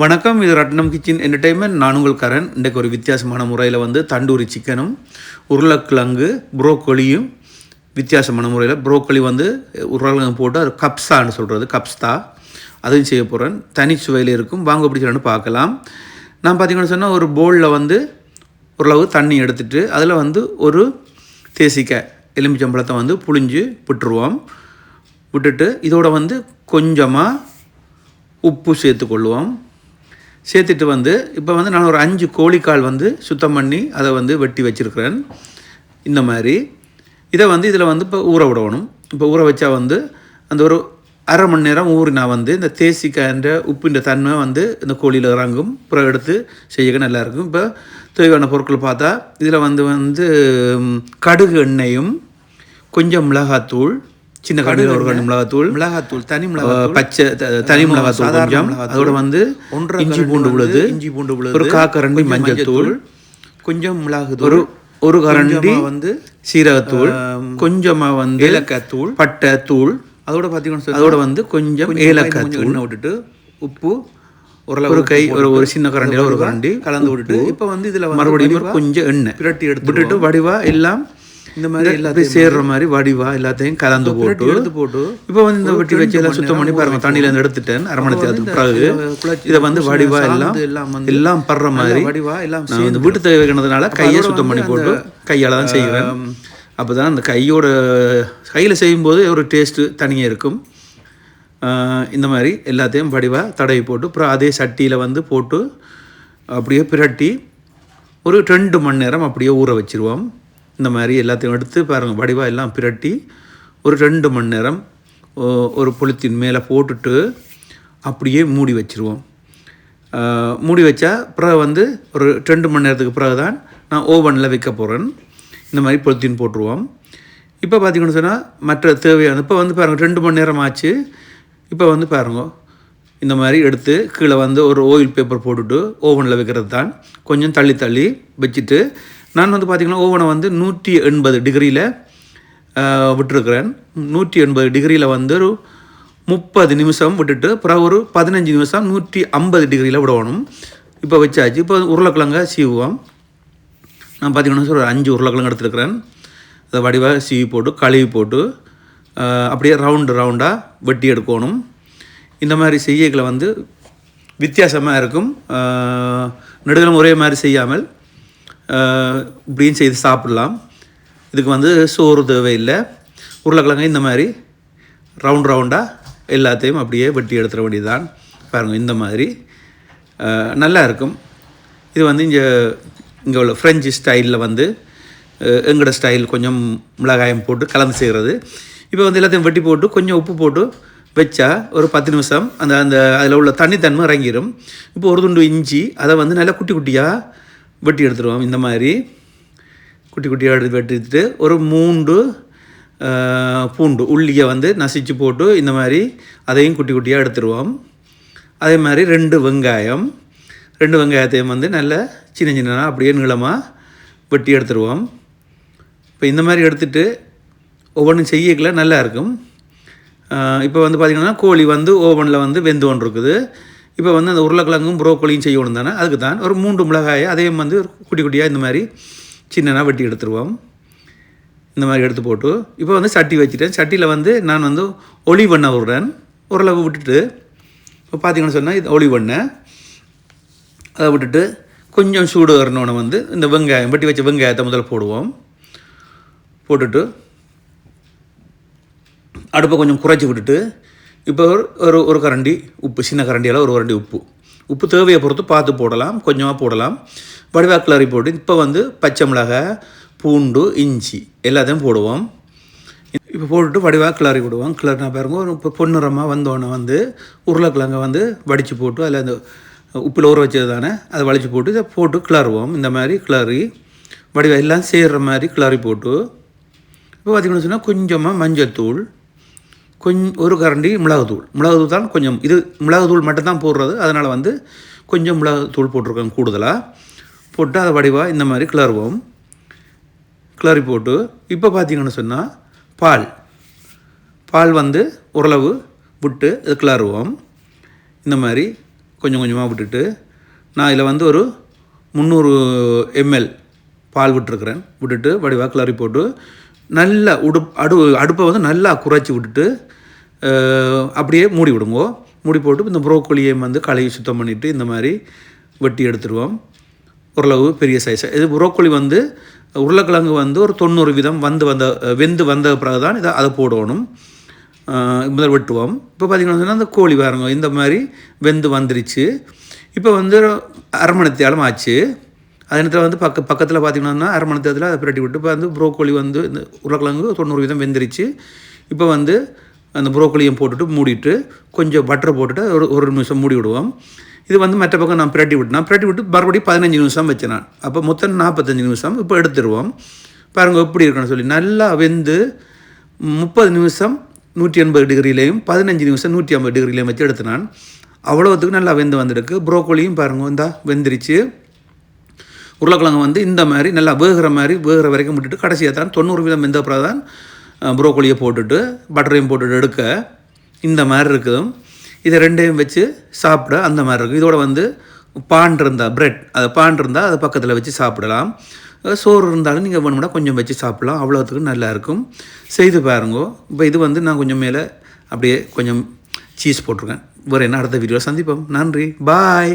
வணக்கம் இது Ratnam kitchen entertainment நான் உங்கள் கரண். இன்றைக்கு ஒரு வித்தியாசமான முறையில் வந்து தண்டூரி சிக்கனும் உருளைக்கிழங்கு புரோக்கோலியும் வித்தியாசமான முறையில் புரோக்கோலி வந்து உருளைக்கிழங்கு போட்டு அது கப்ஸான்னு சொல்கிறது கப்ஸ்தா. அதையும் செய்ய போகிறேன் தனி சுவையில் இருக்கும். வாங்க பிடிச்சலான்னு பார்க்கலாம். நான் பார்த்தீங்கன்னு சொன்னால் ஒரு போலில் வந்து ஓரளவு தண்ணி எடுத்துட்டு அதில் வந்து ஒரு தேசிக்காய் எலுமிச்சம்பழத்தை வந்து புழிஞ்சு விட்டுருவோம். விட்டுட்டு இதோட வந்து கொஞ்சமாக உப்பு சேர்த்துக்கொள்வோம். சேர்த்துட்டு வந்து இப்போ வந்து நான் ஒரு அஞ்சு கோழிக்கால் வந்து சுத்தம் பண்ணி அதை வந்து வெட்டி வச்சுருக்கிறேன். இந்த மாதிரி. இதை வந்து இதில் வந்து இப்போ ஊற விடணும். இப்போ ஊற வச்சா வந்து அந்த ஒரு அரை மணி நேரம் ஊறினா வந்து இந்த தேசிக்காய்ன்ற உப்பின்ற தன்மை வந்து இந்த கோழியில் இறங்கும். அப்புறம் எடுத்து செய்ய நல்லாயிருக்கும் இப்போ தேவையான பொருட்கள் பார்த்தா இதில் வந்து வந்து கடுகு எண்ணெயும் கொஞ்சம் மிளகாத்தூள் சின்ன கடையில் ஒரு கண்டு மிளகாத்தூள். மிளகாத்தூள் தனி மிளகாத்தூள். பச்சை தனி மிளகாத்தூள் கொஞ்சம். அதோட வந்து ஒன்றரை இஞ்சி பூண்டு விழுது இஞ்சி பூண்டு விழுது. ஒரு காக்கரண்டி மஞ்சள் தூள். கொஞ்சம் மிளகு ஒரு ஒரு கரண்டி வந்து சீரகத்தூள். கொஞ்சமா வந்து ஏலக்காய் தூள் பட்டை தூள் அதோட பார்த்தீங்கன்னு அதோட வந்து கொஞ்சம் ஏலக்காய் தூள். எண்ணெய் விட்டுட்டு உப்பு ஓரளவு ஒரு கை ஒரு ஒரு சின்ன கரண்டியில் ஒரு கரண்டி. கலந்து விட்டுட்டு. இப்போ வந்து இதில் மறுபடியும் ஒரு கொஞ்சம் எண்ணெய். பிரட்டி எடுத்து விட்டுட்டு வடிவா எல்லாம் இந்த மாதிரி எல்லாத்தையும் சேர்ற மாதிரி வடிவா எல்லாத்தையும் கலந்து போட்டு எடுத்து போட்டு இப்போ வந்து இந்த வெட்டி வச்சு எல்லாம் சுத்தம் பண்ணி பாருங்க. தண்ணியில இருந்து எடுத்துட்டேன். அரை மணி நேரத்துக்கு பிறகு இதை வந்து வடிவா எல்லாம் எல்லாம் படுற மாதிரி வடிவா எல்லாம் நான் வந்து வீட்டு தேவைக்கிறதுனால கையை சுத்தம் பண்ணி போட்டு கையால தான் செய்கிறேன் அப்பதான் அந்த கையோட கையில் செய்யும்போது ஒரு டேஸ்ட்டு தனியாக இருக்கும். இந்த மாதிரி எல்லாத்தையும் வடிவாக தடவி போட்டு அப்புறம் அதே சட்டியில் வந்து போட்டு அப்படியே பிரட்டி ஒரு ரெண்டு மணி நேரம் அப்படியே ஊற வச்சிருவோம். இந்த மாதிரி எல்லாத்தையும் எடுத்து பாருங்கள் வடிவாக எல்லாம் பிரட்டி ஒரு ரெண்டு மணி நேரம் ஓ- ஒரு புளித்தின் மேலே போட்டுட்டு அப்படியே மூடி வச்சுருவோம். மூடி வச்சா பிறகு வந்து ஒரு ரெண்டு மணி நேரத்துக்கு பிறகு தான் நான் ஓவனில் வைக்க போகிறேன் இந்த மாதிரி பொலித்தீன் போட்டுருவோம். இப்போ பார்த்திங்கன்னு சொன்னால் மற்ற தேவையான இப்போ வந்து பாருங்கள் ரெண்டு மணி நேரம் ஆச்சு. இப்போ வந்து பாருங்க இந்த மாதிரி எடுத்து கீழே வந்து ஒரு ஓயில் பேப்பர் போட்டுட்டு ஓவனில் வைக்கிறது தான் கொஞ்சம் தள்ளி தள்ளி வச்சுட்டு நான் வந்து பார்த்திங்கன்னா ஓவனை வந்து நூற்றி எண்பது டிகிரியில் விட்டுருக்குறேன். நூற்றி எண்பது டிகிரியில் வந்து ஒரு முப்பது நிமிஷம் விட்டுட்டு பிறகு ஒரு பதினஞ்சு நிமிஷம் நூற்றி ஐம்பது டிகிரியில் விடணும். இப்போ வச்சாச்சு. இப்போ உருளைக்கிழங்க சீவுவோம். நான் பார்த்தீங்கன்னா ஒரு அஞ்சு உருளைக்கிழங்கு எடுத்துருக்கிறேன். அதை வடிவாக சீவி போட்டு கழுவி போட்டு அப்படியே ரவுண்டு ரவுண்டாக வெட்டி எடுக்கணும். இந்த மாதிரி செய்யகளை வந்து வித்தியாசமாக இருக்கும். ஆஹ், நெடுகளும் ஒரே மாதிரி செய்யாமல் இப்படியும் செய்து சாப்பிடலாம். இதுக்கு வந்து சோறு தேவையில்லை. உருளைக்கிழங்கு இந்த மாதிரி ரவுண்ட் ரவுண்டாக எல்லாத்தையும் அப்படியே வெட்டி எடுத்துட வேண்டியதுதான். பாருங்கள் இந்த மாதிரி. நல்லா இருக்கும். இது வந்து இங்கே இங்கே உள்ள ஃப்ரெஞ்சு ஸ்டைலில் வந்து எங்கட ஸ்டைல் கொஞ்சம் மிளகாயம் போட்டு கலந்து செய்கிறது இப்போ வந்து எல்லாத்தையும் வெட்டி போட்டு கொஞ்சம் உப்பு போட்டு வச்சா ஒரு பத்து நிமிஷம் அந்த அந்த அதில் உள்ள தண்ணித்தன்மை இறங்கிடும் இப்போ ஒரு துண்டு இஞ்சி அதை வந்து நல்லா குட்டி குட்டியாக வெட்டி எடுத்துருவோம். இந்த மாதிரி குட்டி குட்டியாக எடுத்து வெட்டிட்டு ஒரு மூண்டு பூண்டு உள்ளியை வந்து நசிச்சு போட்டு இந்த மாதிரி அதையும் குட்டி குட்டியாக எடுத்துருவோம். அதே மாதிரி ரெண்டு வெங்காயம். ரெண்டு வெங்காயத்தையும் வந்து நல்ல சின்ன சின்னதாக அப்படியே நீளமாக வெட்டி எடுத்துருவோம். இப்போ இந்த மாதிரி எடுத்துட்டு ஒவ்வொன்றும் செய்யக்கல நல்லா இருக்கும். இப்போ வந்து பார்த்திங்கன்னா கோழி வந்து ஓவனில் வந்து வெந்து ஒன்று இருக்குது இப்போ வந்து அந்த உருளைக்கிழங்கும் புரோக்கோலியும் செய்யணும் தானே? அதுக்கு தான் ஒரு மூன்று மிளகாயை அதையும் வந்து குட்டி குட்டியாக இந்த மாதிரி சின்னதாக வெட்டி எடுத்துருவோம். இந்த மாதிரி எடுத்து போட்டு இப்போ வந்து சட்டி வச்சுட்டேன். சட்டியில் வந்து நான் வந்து ஒளி பண்ண விடுறேன் ஓரளவு விட்டுட்டு இப்போ பார்த்தீங்கன்னு சொன்னால் இது ஒளி பண்ண அதை விட்டுட்டு கொஞ்சம் சூடு வரணுன்னு வந்து இந்த வெங்காயம் வெட்டி வச்ச வெங்காயத்தை முதல்ல போடுவோம். போட்டுட்டு அடுப்பை கொஞ்சம் குறைச்சி விட்டுட்டு இப்போ ஒரு ஒரு ஒரு கரண்டி உப்பு சின்ன கரண்டியால் ஒரு கரண்டி உப்பு. உப்பு தேவையை பொறுத்து பார்த்து போடலாம் கொஞ்சமாக போடலாம். வடிவா கிளறி போட்டு இப்போ வந்து பச்சை மிளகாய் பூண்டு இஞ்சி எல்லாத்தையும் போடுவோம். இப்போ போட்டுட்டு வடிவாக கிளறி விடுவோம் கிளறினா பாருங்க ஒரு இப்போ பொன்னிறமாக வந்தோடனே வந்து உருளைக்கிழங்கை வந்து வடித்து போட்டு அதில் அந்த உப்பில் ஊற வச்சது தானே அதை வலிச்சு போட்டு இதை போட்டு கிளறுவோம். இந்த மாதிரி கிளறி வடிவா எல்லாம் சேர்கிற மாதிரி கிளறி போட்டு இப்போ பார்த்திங்கன்னு சொன்னால் கொஞ்சமாக மஞ்சத்தூள் கொஞ்சம் ஒரு கரண்டி மிளகுத்தூள் மிளகுத்தூள் தான் கொஞ்சம் இது மிளகுத்தூள் மட்டும்தான் போடுறது. அதனால் வந்து கொஞ்சம் மிளகுத்தூள் போட்டிருக்கோம் கூடுதலாக போட்டு அதை வடிவாக இந்த மாதிரி கிளறுவோம். கிளறி போட்டு இப்போ பார்த்தீங்கன்னு சொன்னால் பால். பால் வந்து ஓரளவு விட்டு இது கிளறுவோம். இந்த மாதிரி கொஞ்சம் கொஞ்சமாக விட்டுட்டு நான் இதில் வந்து ஒரு முந்நூறு எம்எல் பால் விட்டுருக்குறேன். விட்டுட்டு வடிவாக கிளறி போட்டு நல்லா உடு அடு அடுப்பை வந்து நல்லா குறைச்சி விட்டுட்டு அப்படியே மூடி விடுங்கோ. மூடி போட்டு இந்த புரோக்கோலியை வந்து களையை சுத்தம் பண்ணிவிட்டு இந்த மாதிரி வெட்டி எடுத்துருவோம். ஓரளவு பெரிய சைஸ் இது ப்ரோக்கோலி வந்து உருளைக்கிழங்கு வந்து ஒரு தொண்ணூறு வீதம் வந்து வந்த வெந்து வந்த பிறகு தான் இதை அதை போடணும். முதல் வெட்டுவோம். இப்போ பார்த்தீங்கன்னா அந்த கோழி பாருங்க இந்த மாதிரி வெந்து வந்துருச்சு. இப்போ வந்து அரை மணி தேலம் ஆச்சு அதே நேரத்தில் வந்து பக்க பக்கத்தில் பார்த்தீங்கன்னா அரை மணி நேரத்தில் அதை பிரட்டி விட்டு இப்போ வந்து ப்ரோக்கோலி வந்து இந்த உருளைக்கிழங்கு தொண்ணூறு வீதம் வெந்துருச்சு. இப்போ வந்து அந்த ப்ரோக்கோலியும் போட்டுட்டு மூடிட்டு கொஞ்சம் பட்டரை போட்டுட்டு ஒரு ஒரு நிமிஷம் மூடி விடுவோம். இது வந்து மற்ற பக்கம் நான் பிரட்டி விட்டேன். பிரட்டி விட்டு மறுபடியும் பதினஞ்சு நிமிஷம் வச்சேன் நான். அப்போ மொத்தம் நாற்பத்தஞ்சு நிமிஷம் இப்போ எடுத்துருவோம். பாருங்கள் எப்படி இருக்குன்னு சொல்லி நல்லா வெந்து முப்பது நிமிஷம் நூற்றி எண்பது டிகிரிலையும் பதினஞ்சு நிமிஷம் நூற்றி ஐம்பது டிகிரிலையும் வச்சு எடுத்தினான் அவ்வளோத்துக்கு நல்லா வெந்து வந்திருக்கு. ப்ரோக்கோலியும் பாருங்க வந்தால் வெந்துருச்சு. உருளைக்கிழங்கு வந்து இந்த மாதிரி நல்லா வேகிற மாதிரி வேகிற வரைக்கும் விட்டுட்டு கடைசியாக தான் தொண்ணூறு வீதம் வெந்த பிறகு தான் ப்ரோக்கோலியை போட்டுட்டு பட்டரையும் போட்டுட்டு எடுக்க இந்த மாதிரி இருக்குதும் இதை ரெண்டையும் வச்சு சாப்பிட அந்த மாதிரி இருக்கும். இதோட வந்து பான் இருந்தால் பிரெட் அது பான் இருந்தால் அது பக்கத்தில் வச்சு சாப்பிடலாம். சோறு இருந்தாலும் நீங்கள் வேணும்னா கொஞ்சம் வச்சு சாப்பிடலாம். அவ்வளோத்துக்கு நல்லாயிருக்கும் செய்து பாருங்க. இப்போ இது வந்து நான் கொஞ்சம் மேலே அப்படியே கொஞ்சம் சீஸ் போட்டிருக்கேன். வேறு என்ன அடுத்த வீடியோவில் சந்திப்போம். நன்றி. பாய்